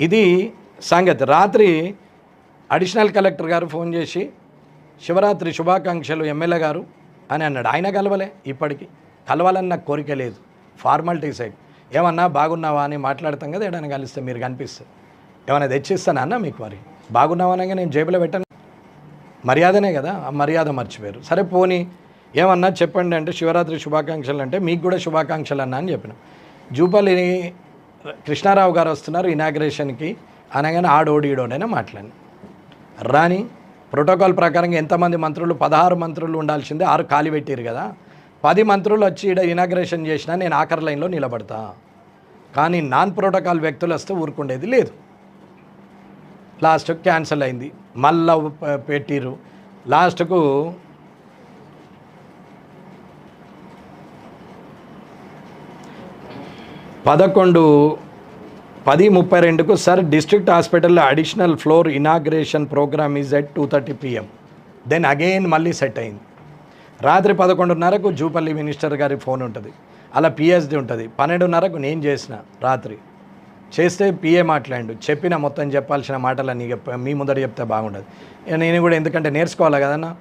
ఇది సంగతి. రాత్రి అడిషనల్ కలెక్టర్ గారు ఫోన్ చేసి శివరాత్రి శుభాకాంక్షలు ఎమ్మెల్యే గారు అని అన్నాడు. ఆయన కలవలే ఇప్పటికీ. కలవాలని నాకు కోరిక లేదు. ఫార్మాలిటీ సైడ్ ఏమన్నా బాగున్నావా అని మాట్లాడతాం కదా ఏడైనా కలిస్తే మీరు కనిపిస్తే. ఏమైనా తెచ్చిస్తానా అన్న మీకు మరి? బాగున్నావా అనగా నేను జేబులో పెట్టాను. మర్యాదనే కదా ఆ మర్యాద మర్చిపోయారు. సరే పోనీ ఏమన్నా చెప్పండి అంటే శివరాత్రి శుభాకాంక్షలు అంటే మీకు కూడా శుభాకాంక్షలు అన్నా అని చెప్పిన. జూపల్లి కృష్ణారావు గారు వస్తున్నారు ఇనాగ్రేషన్కి. అనగానే ఆడోడీడోడైనా మాట్లాడి రాని ప్రోటోకాల్ ప్రకారంగా ఎంతమంది మంత్రులు? పదహారు మంత్రులు ఉండాల్సిందే. ఆరు ఖాళీ పెట్టారు కదా. పది మంత్రులు వచ్చి ఈడ ఇనాగ్రేషన్ చేసినా నేను ఆఖరి లైన్లో నిలబడతా. కానీ నాన్ ప్రోటోకాల్ వ్యక్తులు వస్తే ఊరుకుండేది లేదు. లాస్ట్ క్యాన్సిల్ అయింది. మళ్ళా పెట్టిరు. పెట్టిర్రు లాస్ట్కు పదకొండు పది ముప్పై రెండుకు సార్ డిస్ట్రిక్ట్ హాస్పిటల్లో additional floor inauguration programme is at two thirty PM. Then again మళ్ళీ సెట్ అయింది. రాత్రి పదకొండున్నరకు జూపల్లి మినిస్టర్ గారి ఫోన్ ఉంటుంది. అలా పిఎస్డి ఉంటుంది. పన్నెండున్నరకు నేను చేసిన రాత్రి. చేస్తే పిఏ మాట్లాడు చెప్పిన మొత్తం చెప్పాల్సిన మాటలు నీ మీ ముందర చెప్తే బాగుండదు. నేను కూడా ఎందుకంటే నేర్చుకోవాలి కదన్నా?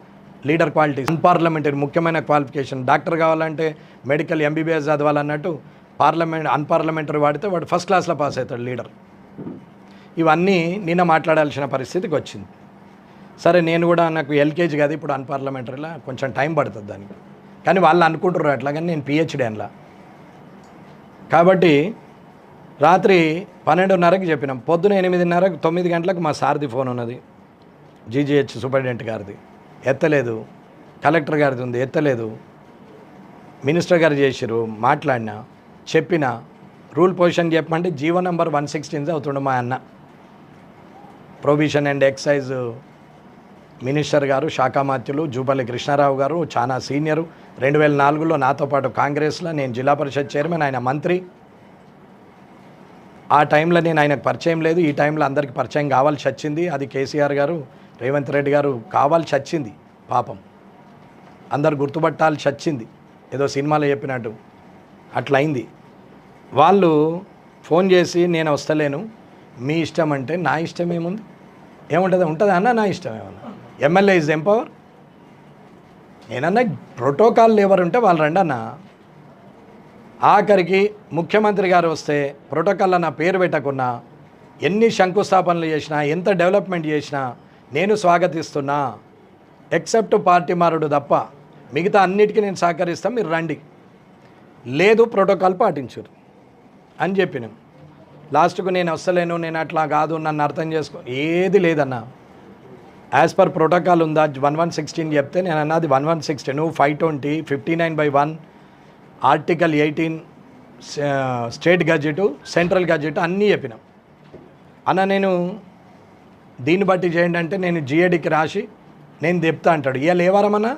లీడర్ క్వాలిటీ అన్పార్లమెంటరీ ముఖ్యమైన క్వాలిఫికేషన్. డాక్టర్ కావాలంటే మెడికల్ ఎంబీబీఎస్ చదవాలన్నట్టు పార్లమెంట్ అన్పార్లమెంటరీ వాడితే వాడు ఫస్ట్ క్లాస్లో పాస్ అవుతాడు లీడర్ ఇవన్నీ నిన్న మాట్లాడాల్సిన పరిస్థితికి వచ్చింది. సరే నేను కూడా నాకు ఎల్కేజీ కదా ఇప్పుడు అన్పార్లమెంటరీలో కొంచెం టైం పడుతుంది దానికి. కానీ వాళ్ళు అనుకుంటారు అట్లా కానీ నేను పిహెచ్డి అన్లా. కాబట్టి రాత్రి పన్నెండున్నరకి చెప్పినాం. పొద్దున ఎనిమిదిన్నరకు తొమ్మిది గంటలకు మా సార్ది ఫోన్ ఉన్నది. జీజీహెచ్ సూపరింటెండెంట్ గారిది. ఎత్తలేదు. కలెక్టర్ గారిది ఉంది ఎత్తలేదు. మినిస్టర్ గారు చేసిరు మాట్లాడినా. చెప్పిన రూల్ పొజిషన్ చెప్పమంటే జీవో నెంబర్ వన్ సిక్స్టీన్స్ అవుతుండే మా అన్న. ప్రొవిషన్ అండ్ ఎక్సైజ్ మినిస్టర్ గారు శాఖామాత్యులు జూపల్లి కృష్ణారావు గారు చాలా సీనియరు. రెండు వేల నాలుగులో నాతో పాటు కాంగ్రెస్లో నేను జిల్లా పరిషత్ చైర్మన్ ఆయన మంత్రి. ఆ టైంలో నేను ఆయనకు పరిచయం లేదు. ఈ టైంలో అందరికీ పరిచయం కావాల్సి వచ్చింది. అది కేసీఆర్ గారు రేవంత్ రెడ్డి గారు కావాల్సి వచ్చింది. పాపం. అందరు గుర్తుపట్టాల్సి వచ్చింది. ఏదో సినిమాలో చెప్పినట్టు. అట్లయింది. వాళ్ళు ఫోన్ చేసి నేను వస్తలేను మీ ఇష్టం అంటే నా ఇష్టం ఏముంది? ఏముంటుంది? ఉంటుందా అన్న నా ఇష్టం ఏమన్నా? ఎమ్మెల్యే ఇస్ ఎంపవర్ నేనన్నా ప్రోటోకాల్ ఎవరు ఉంటే వాళ్ళు రండి అన్న. ఆఖరికి ముఖ్యమంత్రి గారు వస్తే ప్రోటోకాల్లో నా పేరు పెట్టకున్నా ఎన్ని శంకుస్థాపనలు చేసినా ఎంత డెవలప్మెంట్ చేసినా నేను స్వాగతిస్తున్నా. ఎక్సెప్ట్ పార్టీ మారుడు తప్ప మిగతా అన్నిటికీ నేను సహకరిస్తాను మీరు రండి. లేదు ప్రోటోకాల్ పాటించరు. అని చెప్పినాం. లాస్ట్కు నేను వస్తలేను నేను అట్లా కాదు నన్ను అర్థం చేసుకో ఏది లేదన్నా. యాజ్ పర్ ప్రోటోకాల్ ఉందా? వన్ వన్ సిక్స్టీన్ చెప్తే నేను అన్నది one one sixteen five twenty fifty nine by one article eighteen state gazette central gazette అన్నీ చెప్పినాం. అన్న నేను దీన్ని బట్టి చేయండి అంటే నేను జిఏడికి రాసి నేను చెప్తా అంటాడు. ఇవాళ ఏ వారం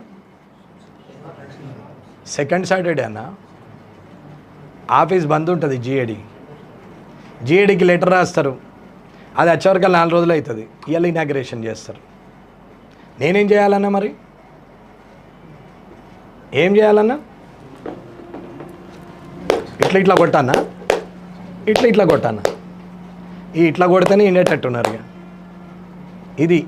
సెకండ్ సాటర్డే అన్నా. ఆఫీస్ బంద్ ఉంటుంది జిఏడి జిఏడికి లెటర్ రాస్తారు. అది వచ్చేవరకు నాలుగు రోజులు అవుతుంది. ఇవాళ ఇనాగ్రేషన్ చేస్తారు. నేనేం చేయాలన్నా మరి? ఏం చేయాలన్నా? ఇట్లా ఇట్లా కొట్టానా? ఇట్లా ఇట్లా కొట్టానా? ఈ ఇట్లా కొడితేనే ఇండేటట్టున్నారు ఇక. ఇది